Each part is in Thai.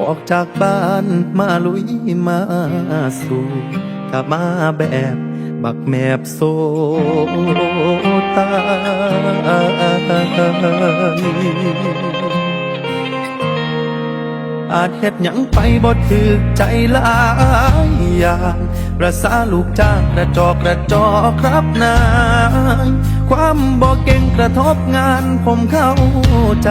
ออกจากบ้านมาลุยมาสู่กลับมาแบบบักแมบโซตายอาจเฮ็ดหยังไปบ่ถึกใจหลายอย่างประสาลูกจ้างกระจอกกระจอกครับนาย ความบ่เก่งกระทบงานผมเข้าใจ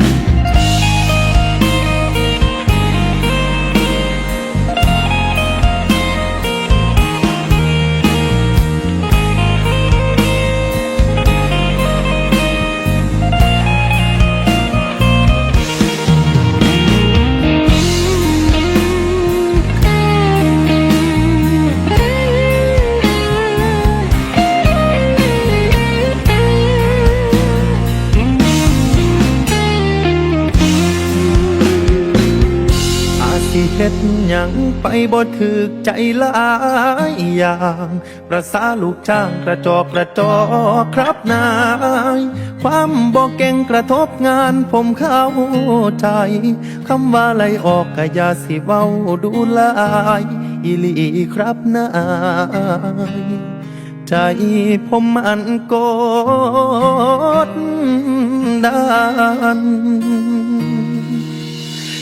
ฮ็ดหยังไปบ่ถึกใจหลายอย่างประสาลูกจ้างกระจอกกระจอกครับนาย ความบ่เก่งกระทบงานผมเข้าใจคำว่าไลออกก็อย่าสิเว้าดูลายอีลีครับนายใจผมมันกดดัน